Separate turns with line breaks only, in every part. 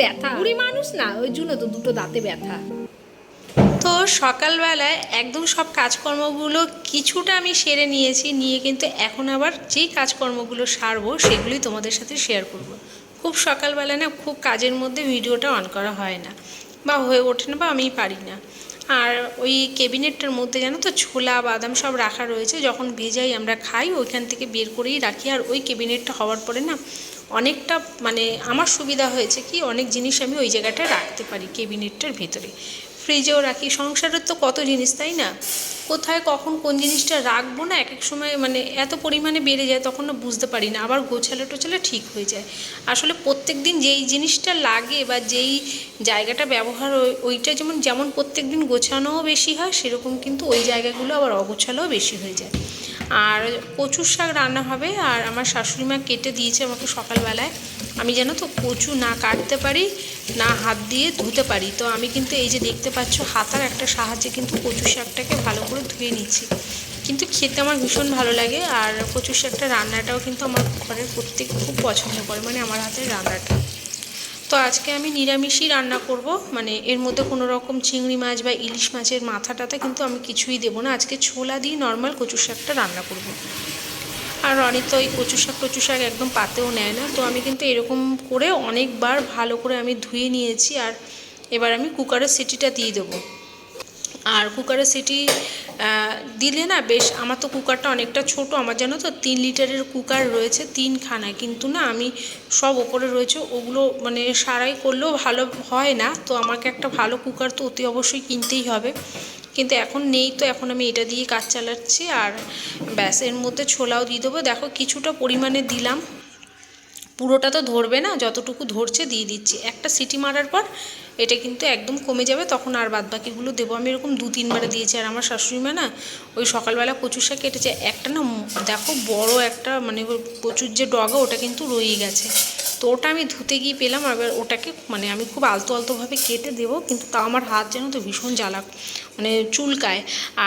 ব্যথা। বুড়ি মানুষ না, ওই জন্য তো দুটো দাঁতে ব্যথা।
তো সকালবেলায় একদম সব কাজকর্মগুলো কিছুটা আমি সেরে নিয়েছি, নিয়ে কিন্তু এখন আবার যেই কাজকর্মগুলো সারবো সেগুলোই তোমাদের সাথে শেয়ার করব। খুব সকালবেলা না, খুব কাজের মধ্যে ভিডিওটা অন করা হয় না। বা হয়ে ওঠে না বা আমি পারি না। আর ওই কেবিনেটটার মধ্যে জানো তো ছোলা, বাদাম সব রাখা রয়েছে। যখন ভেজাই আমরা খাই, ওইখান থেকে বের করেই রাখি। আর ওই কেবিনেটটা হওয়ার পরে না, অনেকটা মানে আমার সুবিধা হয়েছে কি, অনেক জিনিস আমি ওই জায়গাটায় রাখতে পারি কেবিনেটটার ভেতরে। ফ্রিজেও রাখি। সংসারের তো কত জিনিস, তাই না? কোথায়, কখন, কোন জিনিসটা রাখব না, এক এক সময় মানে এত পরিমাণে বেড়ে যায়, তখন না বুঝতে পারি না। আবার গোছালে টোছালে ঠিক হয়ে যায়। আসলে প্রত্যেক দিন যেই জিনিসটা লাগে বা যেই জায়গাটা ব্যবহার ওইটা যেমন যেমন প্রত্যেক দিন গোছানোও বেশি হয়, সেরকম কিন্তু ওই জায়গাগুলো আবার অগোছালোও বেশি হয়ে যায়। আর কচুর শাক রান্না হবে আর আমার শাশুড়ি মা কেটে দিয়েছে আমাকে সকালবেলায়। আমি জানো তো কচু না কাটতে পারি, না হাত দিয়ে ধুতে পারি। তো আমি কিন্তু এই যে দেখতে পাচ্ছ হাতার একটা সাহায্যে কিন্তু কচু শাকটাকে ভালো করে ধুয়ে নিচ্ছি। কিন্তু খেতে আমার ভীষণ ভালো লাগে আর কচু শাকটা রান্নাটাও কিন্তু আমার ঘরের প্রত্যেক খুব পছন্দ করে মানে আমার হাতের রান্নাটা। তো আজকে আমি নিরামিষই রান্না করব। মানে এর মধ্যে কোনো রকম চিংড়ি মাছ বা ইলিশ মাছের মাথাটাতে কিন্তু আমি কিছুই দেবো না। আজকে ছোলা দিয়ে নর্মাল কচু শাকটা রান্না করব। আর রানি তো এই কচু শাক কচু শাক একদম পাতেও নেয় না। তো আমি কিন্তু এরকম করে অনেকবার ভালো করে আমি ধুয়ে নিয়েছি। আর এবার আমি কুকারের সিটিটা দিয়ে দেবো। আর কুকারের সিটি দিলে না বেশ, আমার তো কুকারটা অনেকটা ছোট, আমার জানো তো তিন লিটারের কুকার রয়েছে তিনখানা কিন্তু না আমি সব ওপরে রয়েছে, ওগুলো মানে সারাই করলেও ভালো হয় না, তো আমাকে একটা ভালো কুকার তো অতি অবশ্যই কিনতেই হবে, কিন্তু এখন নেই তো, এখন আমি এটা দিয়ে কাজ চালাচ্ছি, আর ব্যাস, এর মধ্যে ছোলাও দিয়ে দেবো, দেখো কিছুটা পরিমাণে দিলাম, পুরোটা তো ধরবে না, যতটুকু ধরছে দিয়ে দিচ্ছি, একটা সিটি মারার পর এটা কিন্তু একদম কমে যাবে, তখন আর বাদ বাকিগুলো দেবো। আমি এরকম দু, তিনবারে দিয়েছি, আর আমার শাশুড়ি মা না ওই সকালবেলা কচুর শাক কেটেছে। একটা না দেখো বড় একটা মানে কচুর যে ডগা, ওটা কিন্তু রয়েই গেছে। তো ওটা আমি ধুতে গিয়ে পেলাম এবার ওটাকে মানে আমি খুব আলতো আলতোভাবে কেটে দেব, কিন্তু তাও আমার হাত যেন তো ভীষণ জ্বালা মানে চুলকায়।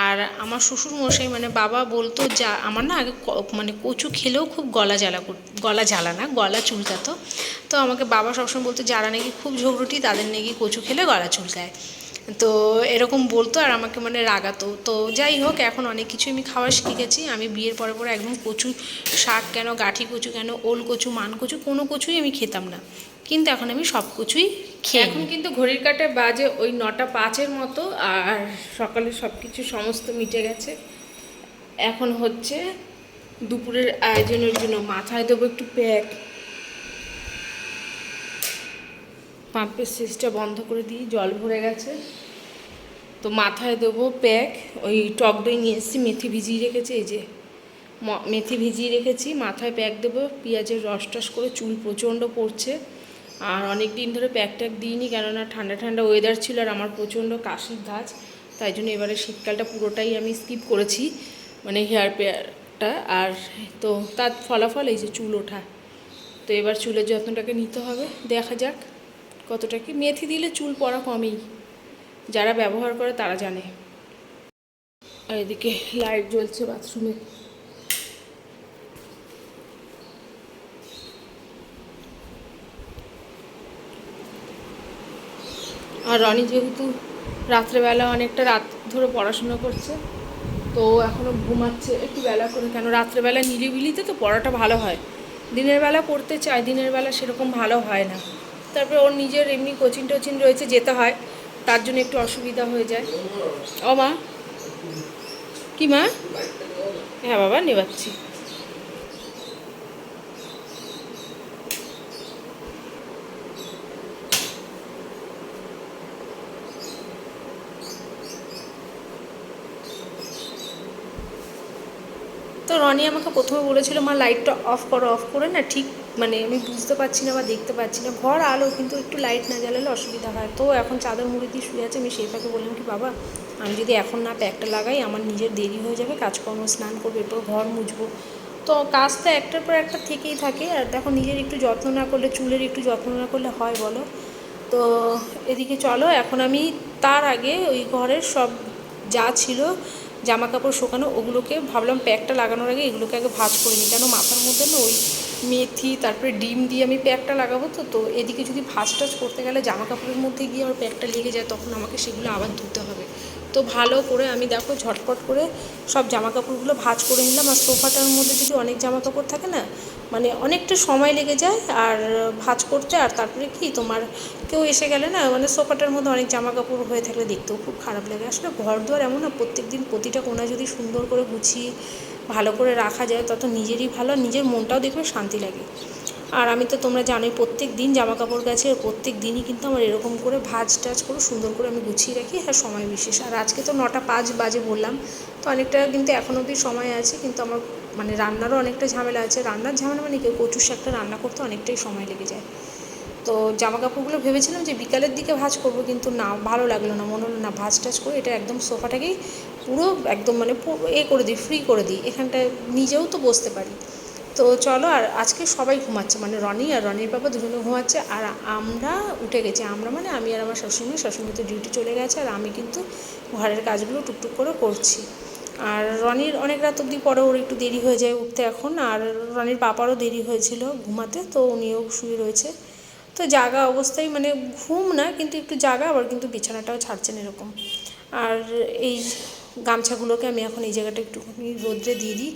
আর আমার শ্বশুর মশাই মানে বাবা বলতো যা, আমার না আগে মানে কচু খেলেও খুব গলা জ্বালা গলা জ্বালা না, গলা চুলকাতো। তো আমাকে বাবা সবসময় বলতো, যারা নাকি খুব ঝগড়ুটি তাদের নাকি কচু খেলে গলা চুলকায়। তো এরকম বলতো আর আমাকে মানে রাগাতো। তো যাই হোক এখন অনেক কিছু আমি খাওয়া শিখে গেছি আমি বিয়ের পরে পরে একদম কচু শাক কেন গাঠি কচু কেন ওল কচু মান কচু কোনো কচুই আমি খেতাম না। কিন্তু এখন আমি সব কিছুই খেয়ে
এখন কিন্তু ঘড়ির কাটে বাজে ওই নটা পাঁচের মতো আর সকালে সব কিছু সমস্ত মিটে গেছে। এখন হচ্ছে দুপুরের আয়োজনের জন্য মাথায় দেবো একটু প্যাক। পাম্পের সুইচটা বন্ধ করে দিই, জল ভরে গেছে। তো মাথায় দেবো প্যাক, ওই টক দই নিয়ে এসেছি, মেথি ভিজিয়ে রেখেছি, এই যে মেথি ভিজিয়ে রেখেছি, মাথায় প্যাক দেবো, পেঁয়াজের রস টস করে চুল প্রচণ্ড পড়ছে। আর অনেক দিন ধরে প্যাক ট্যাক দিইনি, কেননা ঠান্ডা ঠান্ডা ওয়েদার ছিল আর আমার প্রচণ্ড কাশির ধাঁচ তাই জন্য এবারে শীতকালটা পুরোটাই আমি স্কিপ করেছি মানে হেয়ার পেয়ারটা আর তো তার ফলাফল এই যে চুল ওঠা। তো এবার চুলের যত্নটাকে নিতে হবে, দেখা যাক। কতটা কি? মেথি দিলে চুল পড়া কমেই। যারা ব্যবহার করে তারা জানে। আর এদিকে লাইট জ্বলছে বাথরুমে আর রনি যেহেতু রাত্রেবেলা অনেকটা রাত ধরে পড়াশোনা করছে, তো এখনও ঘুমাচ্ছে একটু বেলা করে। কেন রাত্রেবেলা নিরিবিলিতে তো পড়াটা ভালো হয়। দিনের বেলা পড়তে চায়, দিনের বেলা সেরকম ভালো হয় না। তারপরে ওর নিজের এমনি কোচিং টোচিং রয়েছে, যেতে হয়। তার জন্য একটু অসুবিধা হয়ে যায়। ও মা? কি মা? হ্যাঁ বাবা, নেবাচ্ছি। তো রনি আমাকে প্রথমে বলেছিল, মা লাইটটা অফ করো অফ করে না, ঠিক মানে আমি বুঝতে পারছি না বা দেখতে পাচ্ছি না। ঘর আলো, কিন্তু একটু লাইট না জ্বালালে অসুবিধা হয়। তো এখন চাদর মুড়ি দিয়ে শুয়ে আছে, আমি সেই ফাঁকে বললাম কি, বাবা, আমি যদি এখন না প্যাকটা লাগাই, আমার নিজের দেরি হয়ে যাবে, কাজকর্ম স্নান করব, এরপর ঘর মুছবো। তো কাজ তো একটার পর একটা থেকেই থাকে। আর দেখো, নিজের একটু যত্ন না করলে, চুলের একটু যত্ন না করলে হয়, বলো? তো এদিকে চলো, এখন আমি তার আগে ওই ঘরের সব যা ছিল জামা কাপড় শোকানো, ওগুলোকে ভাবলাম প্যাকটা লাগানোর আগে এগুলোকে আগে ভাজ করে কেন, মাথার মধ্যে না ওই
মেথি, তারপরে ডিম দিয়ে আমি প্যাকটা লাগাবো তো তো এদিকে যদি ভাজ টাজ করতে গেলে জামা কাপড়ের মধ্যে গিয়ে আমার প্যাকটা লেগে যায়, তখন আমাকে সেগুলো আবার ধুতে হবে। তো ভালো করে আমি দেখো ঝটপট করে সব জামা কাপড়গুলো ভাজ করে নিলাম। আর সোফাটার মধ্যে যদি অনেক জামা কাপড় থাকে না মানে অনেকটা সময় লেগে যায় আর ভাজ করতে, আর তারপরে কি তোমার কেউ এসে গেলে না মানে সোফাটার মধ্যে অনেক জামা কাপড় হয়ে থাকলে দেখতেও খুব খারাপ লাগে। আসলে ঘর দুয়ার এমন না প্রত্যেক দিন প্রতিটা কোণা যদি সুন্দর করে গুছিয়ে ভালো করে রাখা যায়, তত নিজেরই ভালো, নিজের মনটাও দেখবে শান্তি লাগে। আর আমি তো তোমরা জানোই, প্রত্যেক দিন জামা কাপড় আর প্রত্যেক দিনই কিন্তু আমার এরকম করে ভাজ টাজ করে সুন্দর করে আমি গুছিয়ে রাখি হ্যাঁ সময় বিশেষ। আর আজকে তো নটা পাঁচ বাজে বললাম, তো অনেকটা কিন্তু এখন অবধি সময় আছে, কিন্তু আমার মানে রান্নারও অনেকটা ঝামেলা আছে। রান্নার ঝামেলা মানে কেউ কচুর শাকটা রান্না করতে অনেকটাই সময় লেগে যায়। তো জামা কাপড়গুলো ভেবেছিলাম যে বিকালের দিকে ভাঁজ করব, কিন্তু না, ভালো লাগল না, মনে হলো না, ভাঁজ টাজ করে এটা একদম সোফাটাকেই পুরো একদম মানে এ করে দিই ফ্রি করে দিই, এখানটায় নিজেও তো বসতে পারি। তো চলো, আর আজকে সবাই ঘুমাচ্ছে মানে রনি আর রনির বাবা দুজনে ঘুমাচ্ছে, আর আমরা উঠে গেছি, আমরা মানে আমি আর আমার শাশুড়ি শাশুড়ি তো ডিউটি চলে গেছে, আর আমি কিন্তু ঘরের কাজগুলো টুকটুক করে করছি। আর রনির অনেক রাত অবধি পরে ওর একটু দেরি হয়ে যায় উঠতে এখন, আর রনির পাপারও দেরি হয়েছিল ঘুমাতে, তো উনিও শুয়ে রয়েছে। তো জাগা অবস্থায় মানে ঘুম না, কিন্তু একটু জাগা, আবার কিন্তু বিছানাটাও ছাড়ছেন এরকম। আর এই গামছাগুলোকে আমি এখন এই জায়গাটা একটুখানি রোদ্রে দিয়ে দিই।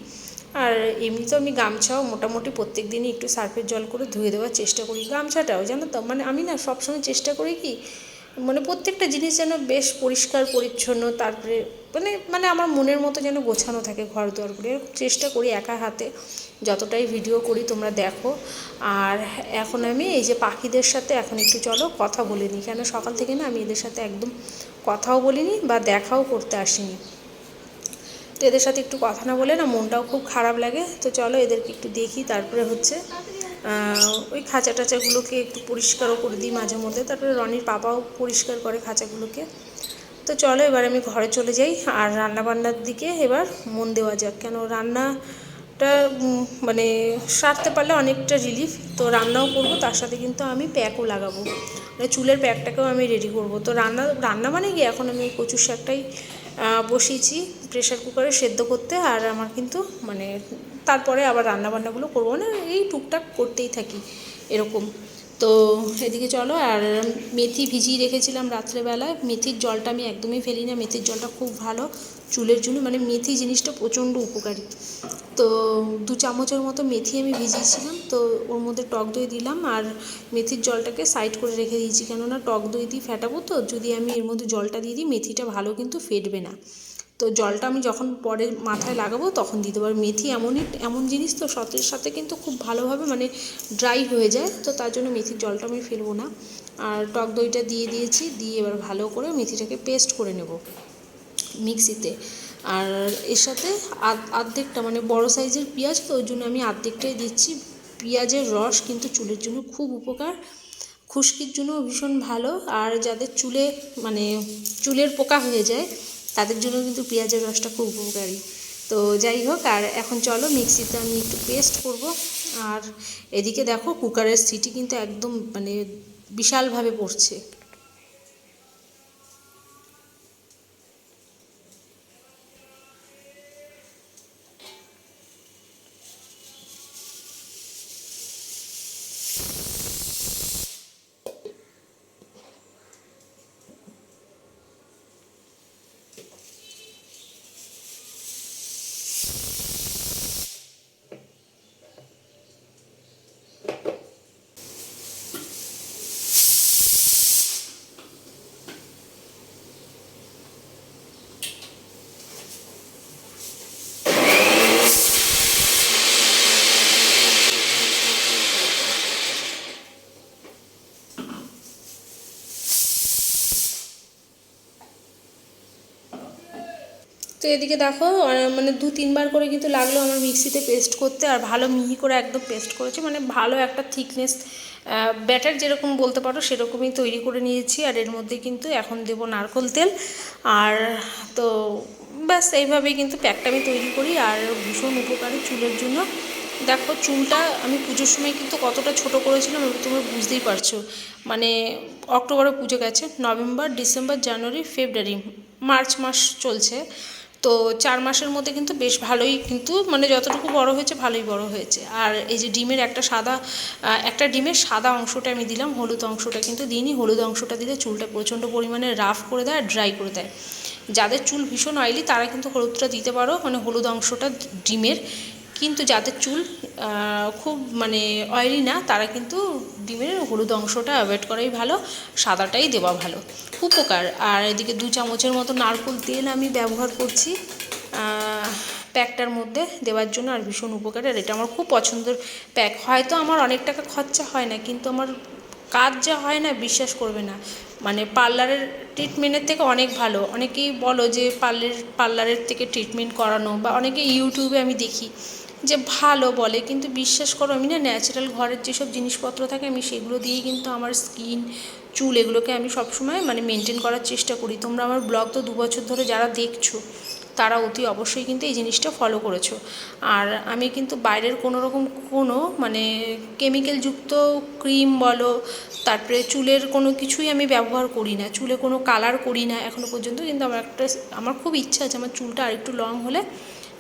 আর এমনি তো আমি গামছাও মোটামুটি প্রত্যেক দিনই একটু সার্ফের জল করে ধুয়ে দেওয়ার চেষ্টা করি। গামছাটাও, জানো তো? মানে আমি না সবসময় চেষ্টা করি কি মানে প্রত্যেকটা জিনিস যেন বেশ পরিষ্কার, পরিচ্ছন্ন, তারপরে মানে মানে আমার মনের মতো যেন গোছানো থাকে ঘর দুয়ারগুলো এরকম চেষ্টা করি একা হাতে, যতটাই ভিডিও করি তোমরা দেখো। আর এখন আমি এই যে পাখিদের সাথে এখন একটু চলো কথা বলে নিই। কেন সকাল থেকে না আমি এদের সাথে একদম কথাও বলিনি বা দেখাও করতে আসিনি। তো এদের সাথে একটু কথা না বলে না, মনটাও খুব খারাপ লাগে। তো চলো এদেরকে একটু দেখি, তারপরে হচ্ছে ওই খাঁচা টাচাগুলোকে একটু পরিষ্কারও করে দিই মাঝে মধ্যে। তারপরে রনির পাপাও পরিষ্কার করে খাঁচাগুলোকে। তো চলো এবার আমি ঘরে চলে যাই আর রান্না বান্নার দিকে এবার মন দেওয়া যাক। কেন রান্নাটা মানে সারতে পারলে অনেকটা রিলিফ তো রান্নাও করব, তার সাথে কিন্তু আমি প্যাকও লাগাবো। মানে চুলের প্যাকটাকেও আমি রেডি করব। তো রান্না রান্না মানে কি? এখন আমি কচুর শাকটাই বসিয়েছি প্রেশার কুকারে সেদ্ধ করতে। আর আমার কিন্তু মানে তারপরে আবার রান্না বান্নাগুলো করব। না এই টুকটাক করতেই থাকি এরকম। তো এদিকে চলো, আর মেথি ভিজিয়ে রেখেছিলাম রাত্রেবেলায়। মেথির জলটা আমি একদমই ফেলি না। মেথির জলটা খুব ভালো। চুলের জন্য মানে মেথি জিনিসটা প্রচণ্ড উপকারী। তো দু চামচের মতো মেথি আমি ভিজিয়েছিলাম। তো ওর মধ্যে টক দই দিলাম আর মেথির জলটাকে সাইড করে রেখে দিয়েছি। কেননা টক দই দিয়ে ফেটাবো তো, যদি আমি এর মধ্যে জলটা দিয়ে দিই, মেথিটা ভালো কিন্তু ফেটবে না। তো জলটা আমি যখন পরে মাথায় লাগাবো তখন দিতে পারব। মেথি এমনই, এমন জিনিস তো সতের সাথে কিন্তু খুব ভালোভাবে মানে ড্রাই হয়ে যায়। তো তার জন্য মেথির জলটা আমি ফেলব না। আর টক দইটা দিয়ে দিয়েছি, দিয়ে এবার ভালো করে মেথিটাকে পেস্ট করে নেব মিক্সিতে। আর এর সাথে আর্ধেকটা মানে বড় সাইজের পেঁয়াজ, তো ওই জন্য আমি আর্ধেকটাই দিচ্ছি। পেঁয়াজের রস কিন্তু চুলের জন্য খুব উপকার। খুশকির জন্য ভীষণ ভালো। আর যাদের চুলে মানে চুলের পোকা হয়ে যায় তাদের জন্য কিন্তু পেঁয়াজের রসটা খুব উপকারী। তো যাই হোক, আর এখন চলো মিক্সিতে আমি একটু পেস্ট করব। আর এদিকে দেখো কুকারের সিটি কিন্তু একদম মানে বিশালভাবে পড়ছে। তো এদিকে দেখো মানে দু তিনবার করে কিন্তু লাগল আমার মিক্সিতে পেস্ট করতে, আর ভালো মিহি করে একদম পেস্ট করেছে। মানে ভালো একটা থিকনেস ব্যাটার যেরকম বলতে পারো সেরকমই তৈরি করে নিয়েছি, আর এর মধ্যে কিন্তু এখন দেব নারকোল তেল। আর তো ব্যাস এইভাবেই কিন্তু প্যাকটা আমি তৈরি করি, আর ভীষণ উপকারী চুলের জন্য। দেখো, চুলটা আমি পুজোর সময় কিন্তু কতটা ছোট করেছিলাম তোমরা বুঝতেই পারছ। মানে অক্টোবরে পুজো গেছে, November, December, January, February, March মাস চলছে। তো চার মাসের মধ্যে কিন্তু বেশ ভালোই কিন্তু মানে যতটুকু বড় হয়েছে ভালোই বড় হয়েছে। আর এই যে ডিমের একটা সাদা একটা ডিমের সাদা অংশটা আমি দিলাম, হলুদ অংশটা কিন্তু দিইনি, হলুদ অংশটা দিলে চুলটা প্রচণ্ড পরিমাণে রাফ করে দেয় আর ড্রাই করে দেয়। যাদের চুল ভীষণ অয়েলি তারা কিন্তু হলুদটা দিতে পারো মানে হলুদ অংশটা ডিমের। কিন্তু যাদের চুল খুব মানে অয়েলি না, তারা কিন্তু ডিমের হলুদ অংশটা অ্যাভয়েড করাই ভালো, সাদাটাই দেওয়া ভালো। উপকার। আর এদিকে দু চামচের মতো নারকোল তেল আমি ব্যবহার করছি প্যাকটার মধ্যে দেওয়ার জন্য, আর ভীষণ উপকার। আর এটা আমার খুব পছন্দের প্যাক। হয়তো আমার অনেক টাকা খরচা হয় না, কিন্তু আমার কাজ যা হয় না, বিশ্বাস করবে না। মানে পার্লারের ট্রিটমেন্টের থেকে অনেক ভালো। অনেকেই বলো যে পার্লার, পার্লারের থেকে ট্রিটমেন্ট করানো, বা অনেকে ইউটিউবে আমি দেখি। যে ভালো বলে, কিন্তু বিশ্বাস করো, আমি না ন্যাচারাল ঘরের যেসব জিনিসপত্র থাকে, আমি সেগুলো দিয়েই কিন্তু আমার স্কিন চুল এগুলোকে আমি সবসময় মানে মেনটেন করার চেষ্টা করি। তোমরা আমার ব্লগ তো দু বছর ধরে যারা দেখছ, তারা অতি অবশ্যই কিন্তু এই জিনিসটা ফলো করেছ। আর আমি কিন্তু বাইরের কোনো রকম কোনো মানে কেমিক্যালযুক্ত ক্রিম বলো, তারপরে চুলের কোনো কিছুই আমি ব্যবহার করি না, চুলে কোনো কালার করি না এখনও পর্যন্ত কিন্তু আমার একটা, আমার খুব ইচ্ছা আছে, আমার চুলটা আরেকটু লং হলে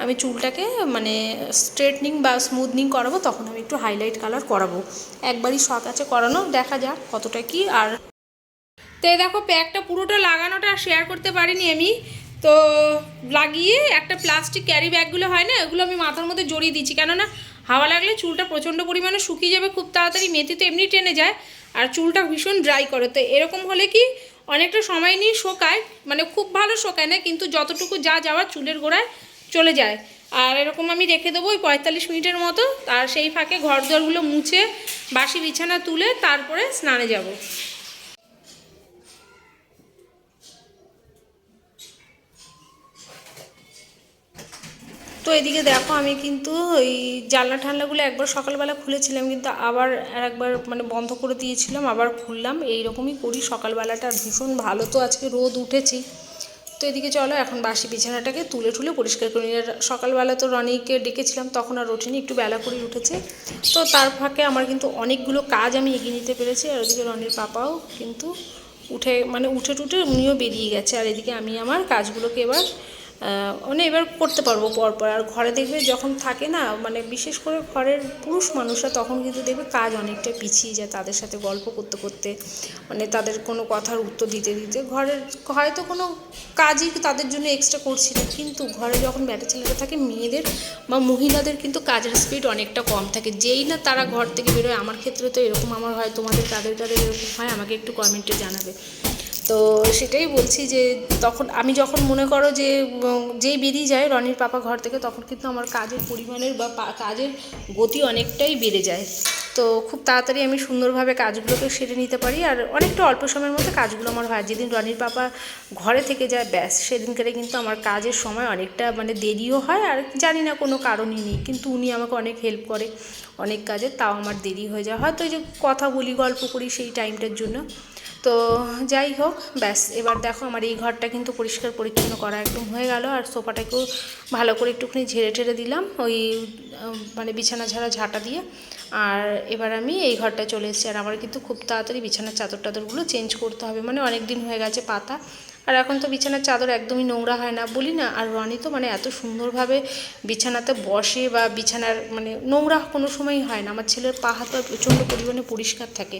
আমি চুলটাকে মানে স্ট্রেটনিং বা স্মুথনিং করাবো, তখন আমি একটু হাইলাইট কালার করাবো। একবারই শখ আছে করানো, দেখা যাক কতটা কি আর।
তো দেখো প্যাকটা পুরোটা লাগানোটা শেয়ার করতে পারিনি আমি। তো লাগিয়ে একটা প্লাস্টিক ক্যারি ব্যাগগুলো হয় না, এগুলো আমি মাথার মধ্যে জড়িয়ে দিচ্ছি কেননা হাওয়া লাগলে চুলটা প্রচণ্ড পরিমাণে শুকিয়ে যাবে, খুব তাড়াতাড়ি মেথি তো এমনি টেনে যায়। আর চুলটা ভীষণ ড্রাই করে, তো এরকম হলে কি অনেকটা সময় নিয়ে শোকায় মানে খুব ভালো শোকায় না, কিন্তু যতটুকু যা যাওয়ার চুলের গোড়ায় চলে যায়। আর এরকম আমি রেখে দেবো ওই পঁয়তাল্লিশ মিনিটের মতো। আর সেই ফাঁকে ঘর মুছে, বাসি বিছানা তুলে তারপরে স্নানে যাব।
তো এদিকে দেখো আমি কিন্তু ওই জানলা ঠান্ডাগুলো একবার সকালবেলা খুলেছিলাম, কিন্তু আবার আর একবার মানে বন্ধ করে দিয়েছিলাম, আবার খুললাম। এই রকমই করি সকালবেলাটা ভীষণ ভালো। তো আজকে রোদ উঠেছি। তো এদিকে চলো, এখন বাসি বিছানাটাকে তুলে টুলে পরিষ্কার করে নিয়ে সকালবেলা তো রনিকে ডেকেছিলাম, তখন আর ওঠেনি, একটু বেলা করে উঠেছে। তো তার ফাঁকে আমার কিন্তু অনেকগুলো কাজ আমি এগিয়ে নিতে পেরেছি, আর ওদিকে রনির পাপাও কিন্তু উঠে মানে উঠে টুটে উনিও বেরিয়ে গেছে, আর এদিকে আমি আমার কাজগুলোকে এবার মানে এবার করতে পারব পরপর আর ঘরে দেখবে যখন থাকে না মানে বিশেষ করে ঘরের পুরুষ মানুষরা তখন কিন্তু দেখবে কাজ অনেকটা পিছিয়ে যায় তাদের সাথে গল্প করতে করতে মানে তাদের কোনো কথার উত্তর দিতে দিতে। ঘরের, হয়তো কোনো কাজই তাদের জন্য এক্সট্রা করছি না, কিন্তু ঘরে যখন ব্যাটা ছেলেরা থাকে, মেয়েদের বা মহিলাদের কিন্তু কাজের স্পিড অনেকটা কম থাকে। যেই না তারা ঘর থেকে বেরোয়, আমার ক্ষেত্রে তো এরকম, আমার হয়, তোমাদের কাদের কাদের এরকম হয়, আমাকে একটু কমেন্টে জানাবে। তো সেটাই বলছি যে তখন আমি যখন মনে করো যে যেই বেরিয়ে যায় রনির পাপা ঘর থেকে, তখন কিন্তু আমার কাজের পরিমাণের বা কাজের গতি অনেকটাই বেড়ে যায়। তো খুব তাড়াতাড়ি আমি সুন্দরভাবে কাজগুলোকে সেরে নিতে পারি আর অনেকটা অল্প সময়ের মধ্যে কাজগুলো আমার হয়। যেদিন রনির পাপা ঘরে থেকে যায়, ব্যাস, সেদিনকারে কিন্তু আমার কাজের সময় অনেকটা মানে দেরিও হয় আর জানি না কোনো কারণই নেই। কিন্তু উনি আমাকে অনেক হেল্প করে অনেক কাজে, তাও আমার দেরি হয়ে যায়। হয়তো যে কথা বলি, গল্প করি সেই টাইমটার জন্য। তো যাই হোক, ব্যাস, এবার দেখো আমার এই ঘরটা কিন্তু পরিষ্কার পরিচ্ছন্ন করা একদম হয়ে গেল, আর সোফাটাকেও ভালো করে একটুখানি ঝেড়ে টেড়ে দিলাম ওই মানে বিছানা ঝাড়া ঝাঁটা দিয়ে, আর এবার আমি এই ঘরটা চলে এসেছি, আর আমার কিন্তু খুব তাড়াতাড়ি বিছানার চাদর টাদরগুলো চেঞ্জ করতে হবে মানে অনেক দিন হয়ে গেছে পাতা আর এখন তো বিছানার চাদর একদমই নোংরা হয় না। বলি না, আর রনি তো মানে এত সুন্দরভাবে বিছানাতে বসে বা বিছানার মানে নোংরা কোনো সময়ই হয় না। আমার ছেলের পা হাত প্রচণ্ড পরিমাণে পরিষ্কার থাকে।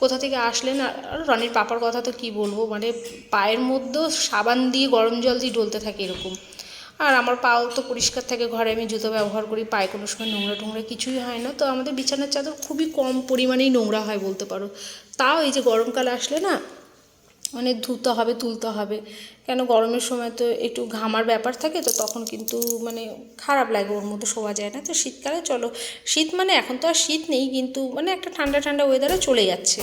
কোথা থেকে আসলেন? আর রনির পাপার কথা তো কি বলব? মানে পায়ের মধ্যেও সাবান দিয়ে গরম জল দিয়ে ডলতে থাকে এরকম। আর আমার পাও তো পরিষ্কার থাকে, ঘরে আমি জুতো ব্যবহার করি, পায়ে কোনো সময় নোংরা টোংরা কিছুই হয় না। তো আমাদের বিছানার চাদর খুবই কম পরিমাণেই নোংরা হয় বলতে পারো। তাও এই যে গরমকাল আসলে না মানে ধুতে হবে, তুলতে হবে। কেন গরমের সময় তো একটু ঘামার ব্যাপার থাকে, তো তখন কিন্তু মানে খারাপ লাগে, ওর মধ্যে শোয়া যায় না। তো শীতকালে চলো, শীত মানে এখন তো আর শীত নেই, কিন্তু মানে একটা ঠান্ডা ঠান্ডা ওয়েদারে চলে যাচ্ছে।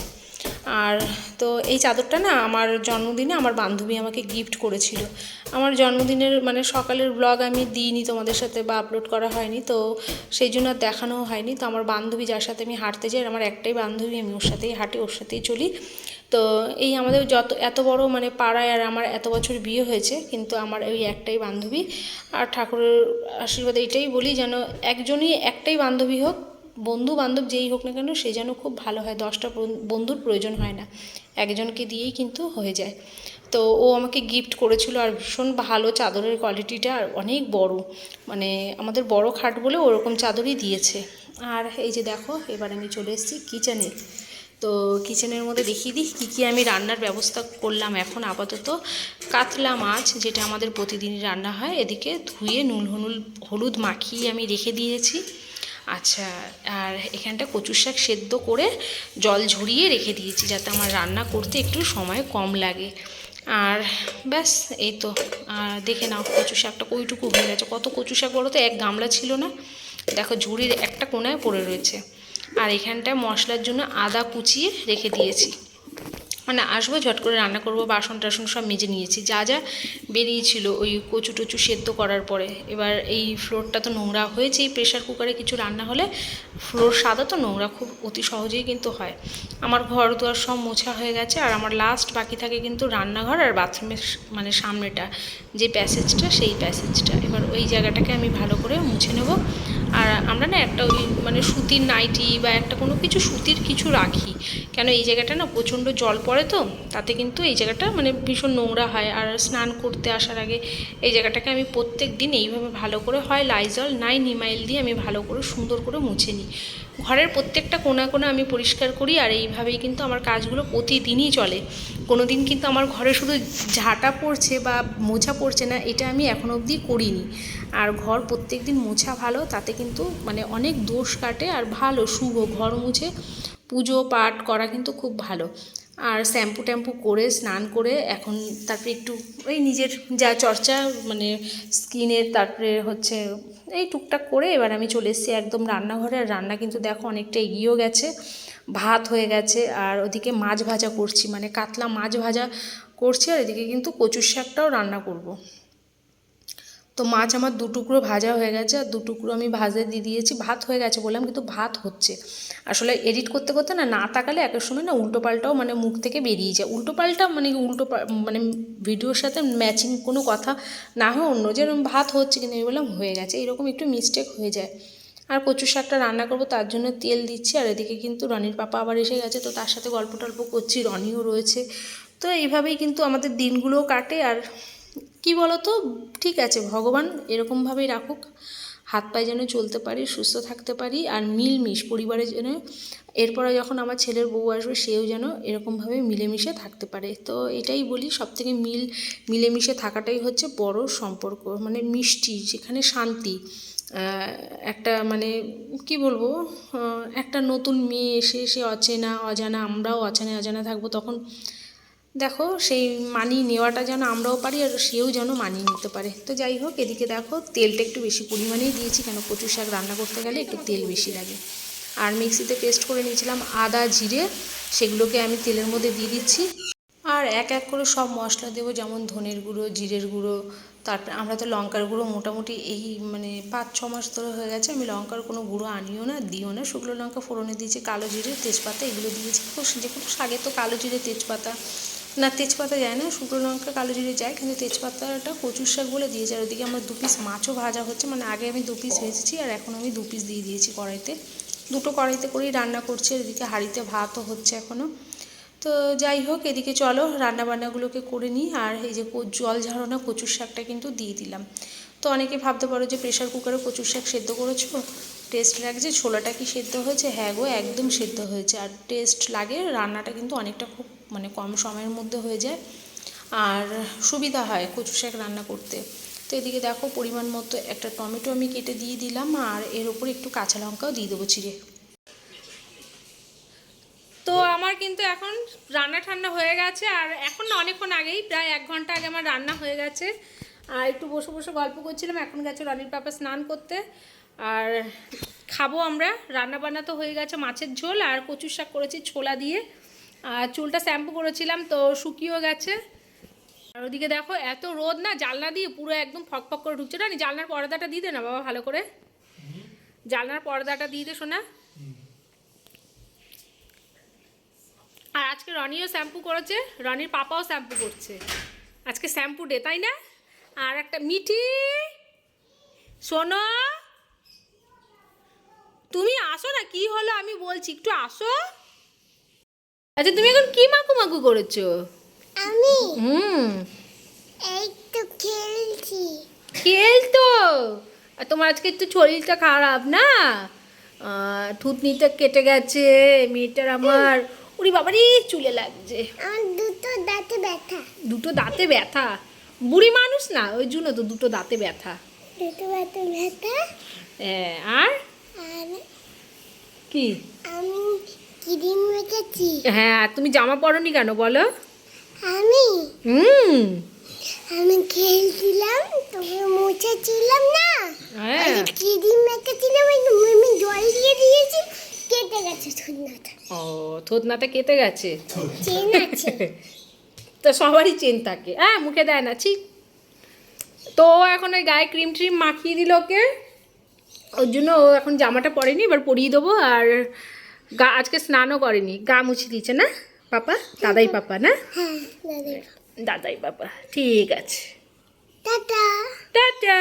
আর তো এই চাদরটা না আমার জন্মদিনে আমার বান্ধবী আমাকে গিফট করেছিল। আমার জন্মদিনের মানে সকালের ব্লগ আমি দিইনি তোমাদের সাথে বা আপলোড করা হয়নি, তো সেই জন্য আর দেখানোও হয়নি। তো আমার বান্ধবী যার সাথে আমি হাঁটতে যাই আমার একটাই বান্ধবী, আমি ওর সাথেই হাঁটি, ওর সাথেই চলি। তো এই আমাদের যত, এত বড় মানে পাড়ায় আর আমার এত বছর বিয়ে হয়েছে, কিন্তু আমার ওই একটাই বান্ধবী। আর ঠাকুরের আশীর্বাদে এটাই বলি যেন একজনই একটাই বান্ধবী হোক, বন্ধু বান্ধব যেই হোক না কেন সে যেন খুব ভালো হয়, দশটা বন্ধুর প্রয়োজন হয় না, একজনকে দিয়েই কিন্তু হয়ে যায়। তো ও আমাকে গিফট করেছিল আর ভীষণ ভালো চাদরের কোয়ালিটিটা আর অনেক বড় মানে আমাদের বড় খাট বলে ওরকম চাদরই দিয়েছে। আর এই যে দেখো, এবার আমি চলে এসেছি কিচেনে তো কিচেনের মধ্যে দেখিয়ে দিই কী কী আমি রান্নার ব্যবস্থা করলাম। এখন আপাতত কাতলা মাছ, যেটা আমাদের প্রতিদিনই রান্না হয়, এদিকে ধুয়ে নুন হলুদ হলুদ মাখিয়ে আমি রেখে দিয়েছি। আচ্ছা আর এখানটা কচুর শাক সেদ্ধ করে জল ঝরিয়ে রেখে দিয়েছি, যাতে আমার রান্না করতে একটু সময় কম লাগে। আর ব্যাস, এই তো। আর দেখে নাও কচু শাকটা কইটুকু হয়ে গেছে। কত কচু শাক বলো তো? এক গামলা ছিল না। দেখো, ঝুড়ির একটা কোনায় পড়ে রয়েছে। আর এখানটায় মশলার জন্য আদা কুচিয়ে রেখে দিয়েছি। মানে আসব, ঝট করে রান্না করব, বাসন টাসন সব মেজে নিয়েছি। যা যা বেরিয়েছিল ওই কচু টচু সেদ্ধ করার পরে। এবার এই ফ্লোরটা তো নোংরা হয়েছে এই প্রেশার কুকারে কিছু রান্না হলে ফ্লোর সাদা তো নোংরা, খুব অতি সহজেই কিন্তু হয়। আমার ঘর দুয়ার সব মোছা হয়ে গেছে আর আমার লাস্ট বাকি থাকে কিন্তু রান্নাঘর আর বাথরুমের মানে সামনেটা। যে প্যাসেজটা সেই প্যাসেজটা এবার ওই জায়গাটাকে আমি ভালো করে মুছে নেব। আর আমরা না একটা ওই মানে সুতির নাইটি বা একটা কোনো কিছু, সুতির কিছু রাখি। কেন এই জায়গাটা না প্রচণ্ড জল পড়ে তো, তাতে কিন্তু এই জায়গাটা মানে ভীষণ নোংরা হয়। আর স্নান করতে আসার আগে এই জায়গাটাকে আমি প্রত্যেক দিন এইভাবে ভালো করে হয় লাইজল নাই নিমাইল দিয়ে আমি ভালো করে সুন্দর করে মুছে নিই। ঘরের প্রত্যেকটা কোনা কোনা আমি পরিষ্কার করি আর এইভাবেই কিন্তু আমার কাজগুলো প্রতিদিনই চলে। কোনো দিন কিন্তু আমার ঘরে শুধু ঝাঁটা পড়ছে বা মোছা পড়ছে না, এটা আমি এখনও অবধি করিনি। আর ঘর প্রত্যেক দিন মোছা ভালো, তাতে কিন্তু মানে অনেক দোষ কাটে আর ভালো, শুভ ঘর মুছে পুজো পাঠ করা কিন্তু খুব ভালো। আর শ্যাম্পু ট্যাম্পু করে, স্নান করে এখন তারপরে একটু ওই নিজের যা চর্চা মানে স্কিনের তারপরে হচ্ছে এই টুকটাক করে এবার আমি চলে এসেছি একদম রান্নাঘরে আর রান্না কিন্তু দেখো অনেকটা এগিয়েও গেছে, ভাত হয়ে গেছে আর ওদিকে মাছ ভাজা করছি মানে কাতলা মাছ ভাজা করছি আর এদিকে কিন্তু কচুর শাকটাও রান্না করব। তো মাছ আমার দু টুকরো ভাজা হয়ে গেছে আর দু টুকরো আমি ভাজে দিয়ে দিয়েছি। ভাত হয়ে গেছে বললাম কিন্তু ভাত হচ্ছে। আসলে এডিট করতে করতে না না তাকালে একের সময় না উল্টো পাল্টাও মানে মুখ থেকে বেরিয়ে যায়। উল্টো পাল্টা মানে উল্টো মানে ভিডিওর সাথে ম্যাচিং কোনো কথা না হয় অন্য যেরকম ভাত হচ্ছে কিন্তু আমি বললাম হয়ে গেছে। এরকম একটু মিস্টেক হয়ে যায়। আর কচু শাকটা রান্না করব, তার জন্য তেল দিচ্ছি আর এদিকে কিন্তু রনির পাপা আবার এসে গেছে। তো তার সাথে গল্প টল্প করছি, রনিও রয়েছে। তো এইভাবেই কিন্তু আমাদের দিনগুলোও কাটে আর কি বলতো? ঠিক আছে, ভগবান এরকমভাবেই রাখুক। হাত পায়ে যেন চলতে পারি, সুস্থ থাকতে পারি আর মিলমিশ পরিবারের যেন এরপরে যখন আমার ছেলের বউ আসবে, সেও যেন এরকমভাবে মিলেমিশে থাকতে পারে। তো এটাই বলি সব থেকে মিল, মিলেমিশে থাকাটাই হচ্ছে বড় সম্পর্ক মানে মিষ্টি, যেখানে শান্তি। একটা মানে কি বলব? একটা নতুন মেয়ে এসে, সে অচেনা, অজানা, আমরাও অচেনা অজানা থাকব, তখন দেখো, সেই মানিয়ে নেওয়াটা যেন আমরাও পারি আর সেও যেন মানিয়ে নিতে পারে। তো যাই হোক, এদিকে দেখো, তেলটা একটু বেশি পরিমাণেই দিয়েছি কেন কচু শাক রান্না করতে গেলে একটু তেল বেশি লাগে। আর মিক্সিতে পেস্ট করে নিয়েছিলাম আদা, জিরে, সেগুলোকে আমি তেলের মধ্যে দিয়ে দিচ্ছি। আর এক এক করে সব মশলা দেবো, যেমন ধনের গুঁড়ো, জিরের গুঁড়ো, তারপরে আমরা তো লঙ্কার গুঁড়ো মোটামুটি এই মানে পাঁচ, ছ মাস ধরে হয়ে গেছে, আমি লঙ্কার কোনো গুঁড়ো আনিও না, দিও না। শুকনো লঙ্কা ফোড়নে দিয়েছি, কালো জিরে, তেজপাতা, এগুলো দিয়েছি। যে কোনো শাকে তো কালো জিরে, তেজপাতা না তেজপাতা যায় না শুকনো লঙ্কা কালো জিরে যায় কিন্তু তেজপাতাটা কচুর শাক বলে দিয়েছে আর ওদিকে আমার দু পিস মাছও ভাজা হচ্ছে মানে আগে আমি দু পিস ভেজেছি আর এখন আমি দু পিস দিয়ে দিয়েছি কড়াইতে। দুটো কড়াইতে করেই রান্না করছি আর এদিকে হাঁড়িতে ভাতও হচ্ছে এখনও তো যাই হোক এদিকে চলো রান্না বান্নাগুলোকে করে নিই আর এই যে জল ঝাড়ানো কচুর শাকটা কিন্তু দিয়ে দিলাম। তো অনেকে ভাবতে পারো যে প্রেশার কুকারে কচুর শাক সেদ্ধ করেছ? টেস্ট লাগছে ছোলাটা কি সেদ্ধ হয়েছে? হ্যাঁ গো একদম সেদ্ধ হয়েছে। আর টেস্ট লাগে রান্নাটা কিন্তু অনেকটা খুব মানে কম সময়ের মধ্যে হয়ে যায়। আর সুবিধা হয় কচু শাক রান্না করতে। তো এদিকে দেখো পরিমাণ মতো একটা টমেটো আমি কেটে দিয়ে দিলাম আর এর ওপর একটু কাঁচা লঙ্কাও দিয়ে দেবো চিড়ে। তো আমার কিন্তু এখন রান্না ঠান্না হয়ে গেছে আর এখন না অনেকক্ষণ আগেই, প্রায় এক ঘণ্টা আগে আমার রান্না হয়ে গেছে। আর একটু বসে বসে গল্প করছিলাম, এখন গেছে রনির পাপা স্নান করতে। আর খাব আমরা রান্না বান্না তো হয়ে গেছে মাছের ঝোল আর কচুর শাক করেছি ছোলা দিয়ে। আর চুলটা শ্যাম্পু করেছিলাম, তো শুকিয়েও গেছে। আর ওদিকে দেখো, এত রোদ না, জানলা দিয়ে পুরো একদম ফকফক করে ঢুকছে। না জানলার পর্দাটা দিয়ে দে না বাবা ভালো করে। জানলার পর্দাটা দিয়ে দে শোনা আর আজকে রনিও শ্যাম্পু করেছে, রনির পাপাও শ্যাম্পু করছে। আজকে শ্যাম্পু ডে, তাই না? আর একটা মিঠি শোনো তুমি আসো না, কি হলো আমি বলছি, একটু আসো। আচ্ছা তুমি এখন কি মাকু মাকু করেছ?
আমি
হুম।
এই তো খেলছি
খেলতো আর তোমার আজকে একটু শরীরটা খারাপ না? থুতনিটা কেটে গেছে মেয়েটার আমার। উড়ি বাবারই চুলে লাগছে।
আমার দুটো দাঁতে ব্যথা।
দুটো দাঁতে ব্যথা? বুড়ি মানুষ না ওই জন্য তো দুটো দাঁতে ব্যথা।
দুটো দাঁতে ব্যথা।
হ্যাঁ, আর?
আর
কি?
আমি ক্রিম মেখেছি
হ্যাঁ তুমি জামা পরনি কেন বলো?
আমি?
হুম।
আমি খেলছিলাম তোকে মুছেছিলাম না?
হ্যাঁ।
ক্রিম মেখেছিলাম আমি জল দিয়ে দিয়েছি কেটে গেছে ঠোঁটনাটা
ও থোতনাতে কেটে গেছে?
চেন আছে।
তো সবারই চেন থাকে। হ্যাঁ মুখে দেয় না ঠিক তো এখন ওই গায়ে ক্রিম ট্রিম মাখিয়ে দিল ওকে। ওর জন্য ও এখন জামাটা পরেনি এবার পরিয়ে দেবো। আর গা আজকে স্নানও করেনি গা মুছে দিয়েছে না? পাপা? দাদাই পাপা না?
হ্যাঁ,
দাদাই পাপা ঠিক আছে।
টাটা।
টাটা।